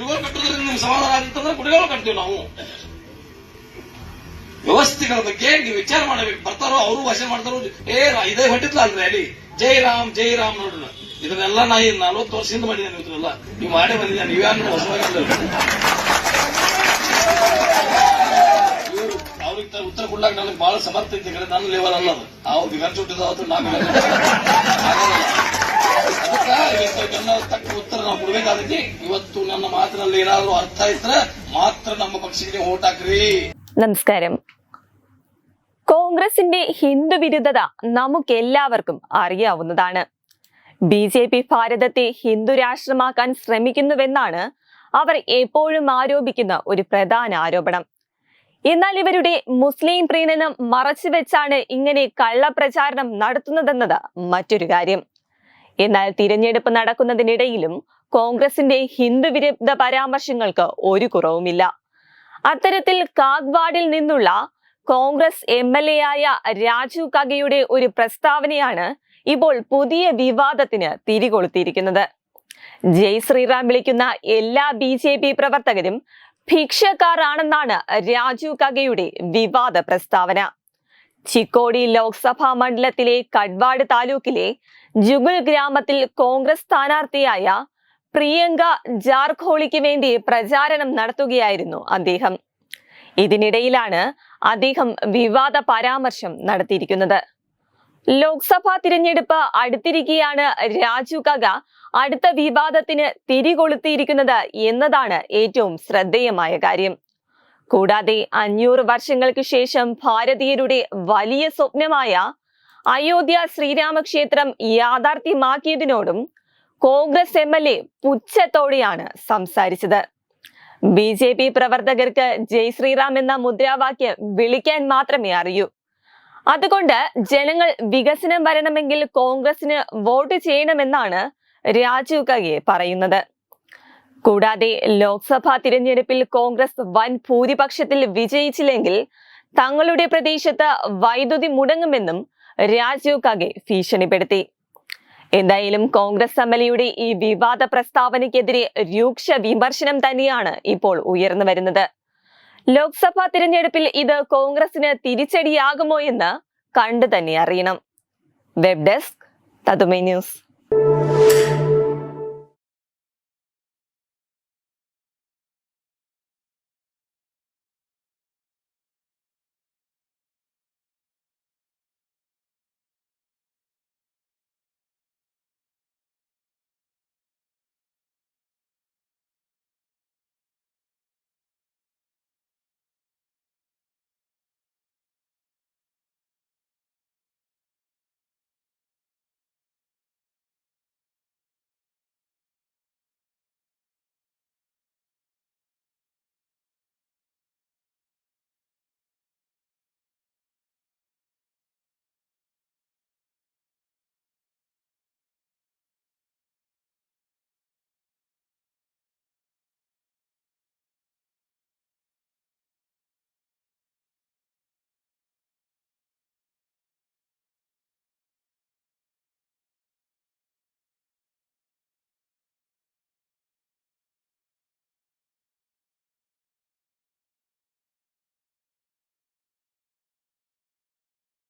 ಕುಡಿಗಳು ಕಟ್ಟೋದ್ರಿಂದ ನಿಮ್ಗೆ ಸಮಾಧಾನ ಆಗಿತ್ತಂದ್ರೆ ಕುಡಿಗಳು ಕಟ್ತೀವಿ ನಾವು. ವ್ಯವಸ್ಥೆಗಳ ಬಗ್ಗೆ ನೀವು ವಿಚಾರ ಮಾಡಬೇಕು. ಬರ್ತಾರೋ ಅವರು ಭಾಷೆ ಮಾಡ್ತಾರೋ ಏ ಇದೇ ಹೊಟ್ಟಿತ್ಲ ಅಲ್ರಿ ಅಲ್ಲಿ? ಜೈ ರಾಮ್ ಜೈ ರಾಮ್ ನೋಡ್ರಿ ಇದನ್ನೆಲ್ಲ ನಾ ಈ ನಲ್ವತ್ತು ವರ್ಷದಿಂದ ಮಾಡಿದ್ದೇನೆ ಇವತ್ತಲ್ಲ ನೀವು ಮಾಡೇ ಬಂದಿದ್ದೆ ನೀವ್ಯಾರು ಹೊಸವಾಗಿ ಇವರು ಅವ್ರಿಗೆ ಉತ್ತರ ಕೊಡ್ಲಾಕ ನನಗೆ ಬಹಳ ಸಮರ್ಥ ಐತಿ ನನ್ನ ಲೆವೆಲ್ ಅಲ್ಲ ಅದು ಅವ್ರು ಬಿಗರ್ ಚುಟ್ಟಿದ ನಾ ಬಿಗರ್ ಅದಕ್ಕೆ ಇವತ್ತೆಲ್ಲ ತಕ್ಕ ಉತ್ತರ ನಾವು ಕೊಡ್ಬೇಕಾದೈತಿ ಇವತ್ತು ನನ್ನ ಮಾತಿನಲ್ಲಿ ಏನಾದ್ರು ಅರ್ಥ ಇದ್ರೆ ಮಾತ್ರ ನಮ್ಮ ಪಕ್ಷಕ್ಕೆ ಓಟ್ ಹಾಕ್ರಿ നമസ്കാരം കോൺഗ്രസിന്റെ ഹിന്ദു വിരുദ്ധത നമുക്കെല്ലാവർക്കും അറിയാവുന്നതാണ് ബി ജെ പി ഭാരതത്തെ ഹിന്ദു രാഷ്ട്രമാക്കാൻ ശ്രമിക്കുന്നുവെന്നാണ് അവർ എപ്പോഴും ആരോപിക്കുന്ന ഒരു പ്രധാന ആരോപണം എന്നാൽ ഇവരുടെ മുസ്ലിം പ്രീണനം മറച്ചുവെച്ചാണ് ഇങ്ങനെ കള്ളപ്രചാരണം നടത്തുന്നതെന്നത് മറ്റൊരു കാര്യം എന്നാൽ തിരഞ്ഞെടുപ്പ് നടക്കുന്നതിനിടയിലും കോൺഗ്രസിന്റെ ഹിന്ദുവിരുദ്ധ പരാമർശങ്ങൾക്ക് ഒരു കുറവുമില്ല. അത്തരത്തിൽ കാഗ്വാഡിൽ നിന്നുള്ള കോൺഗ്രസ് എം എൽ എ ആയ രാജു കഗയുടെ ഒരു പ്രസ്താവനയാണ് ഇപ്പോൾ പുതിയ വിവാദത്തിന് തിരികൊളുത്തിയിരിക്കുന്നത്. ജയ് ശ്രീറാം വിളിക്കുന്ന എല്ലാ ബി ജെ പി പ്രവർത്തകരും ഭിക്ഷക്കാരാണെന്നാണ് രാജു കഗയുടെ വിവാദ പ്രസ്താവന. ചിക്കോടി ലോക്സഭാ മണ്ഡലത്തിലെ കഡ്വാട് താലൂക്കിലെ ജുഗുൽ ഗ്രാമത്തിൽ കോൺഗ്രസ് സ്ഥാനാർത്ഥിയായ പ്രിയങ്ക ജാർഖോളിക്ക് വേണ്ടി പ്രചാരണം നടത്തുകയായിരുന്നു അദ്ദേഹം. ഇതിനിടയിലാണ് അദ്ദേഹം വിവാദ പരാമർശം നടത്തിയിരിക്കുന്നത്. ലോക്സഭാ തിരഞ്ഞെടുപ്പ് അടുത്തിരിക്കെയാണ് രാജു കഗ അടുത്ത വിവാദത്തിന് തിരികൊളുത്തിയിരിക്കുന്നത് എന്നതാണ് ഏറ്റവും ശ്രദ്ധേയമായ കാര്യം. കൂടാതെ അഞ്ഞൂറ് വർഷങ്ങൾക്ക് ശേഷം ഭാരതീയരുടെ വലിയ സ്വപ്നമായ അയോധ്യ ശ്രീരാമക്ഷേത്രം യാഥാർത്ഥ്യമാക്കിയതിനോടും കോൺഗ്രസ് എം എൽ എ പുച്ഛത്തോടെയാണ് സംസാരിച്ചത്. ബി ജെ പി പ്രവർത്തകർക്ക് ജയ് ശ്രീറാം എന്ന മുദ്രാവാക്യം വിളിക്കാൻ മാത്രമേ അറിയൂ. അതുകൊണ്ട് ജനങ്ങൾ വികസനം വരണമെങ്കിൽ കോൺഗ്രസിന് വോട്ട് ചെയ്യണമെന്നാണ് രാജീവ് കഗെ പറയുന്നത്. കൂടാതെ ലോക്സഭാ തിരഞ്ഞെടുപ്പിൽ കോൺഗ്രസ് വൻ ഭൂരിപക്ഷത്തിൽ വിജയിച്ചില്ലെങ്കിൽ തങ്ങളുടെ പ്രദേശത്ത് വൈദ്യുതി മുടങ്ങുമെന്നും രാജീവ് കഗെ ഭീഷണിപ്പെടുത്തി. എന്തായാലും കോൺഗ്രസ് എംഎൽഎയുടെ ഈ വിവാദ പ്രസ്താവനയ്ക്കെതിരെ രൂക്ഷ വിമർശനം തന്നെയാണ് ഇപ്പോൾ ഉയർന്നു വരുന്നത്. ലോക്സഭാ തിരഞ്ഞെടുപ്പിൽ ഇത് കോൺഗ്രസിന് തിരിച്ചടിയാകുമോ എന്ന് കണ്ടു തന്നെ അറിയണം. വെബ് ഡെസ്ക് തതുമൈ ന്യൂസ്.